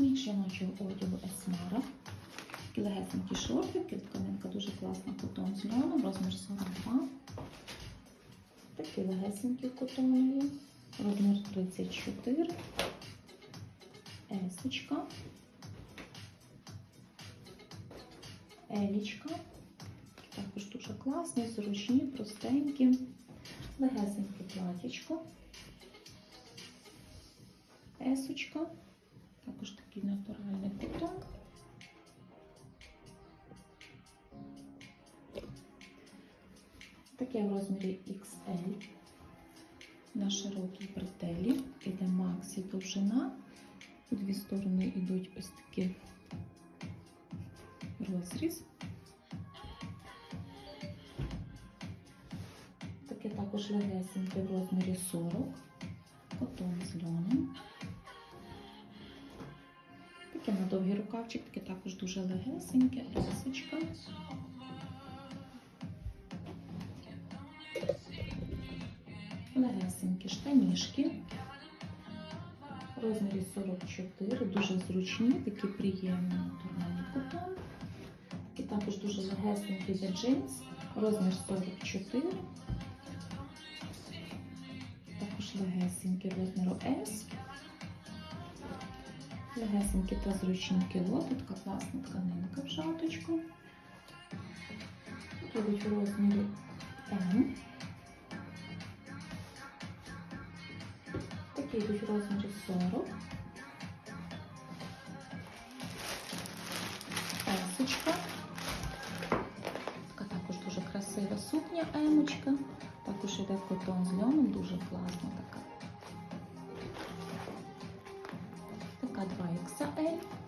Ніч жіночого одягу Есмара. Легесенькі шортики, тканинка дуже класна, котон з льоном, розмір 42. Такі легесенькі котонові, розмір 34. Есочка. Елічка. Також дуже класні, зручні, простенькі. Легесеньке платічко. Есочка. Також такий натуральний котон. Таке в розмірі XL. На широкій бретелі. Іде максі довжина. У дві сторони йдуть ось такі розріз. Таке також легесеньке в розмірі 40. Котон з. Таке на довгий рукавчик, таке також дуже легесеньке, рисочка. Легесенькі штанішки. В розмірі 44, дуже зручні, такі приємні натуральні котон. І також дуже легесенький для джинс, розмір 44. Також легесенький розміру S. Легесенькі та зручні кіло, тут класна тканинка в шаточку. Тут будуть розмірі М. Такі йдуть в розмірі 40. Есочка. Така також дуже красива сукня емочка. Також іде котон з льоном, дуже класна така. Така 2XL.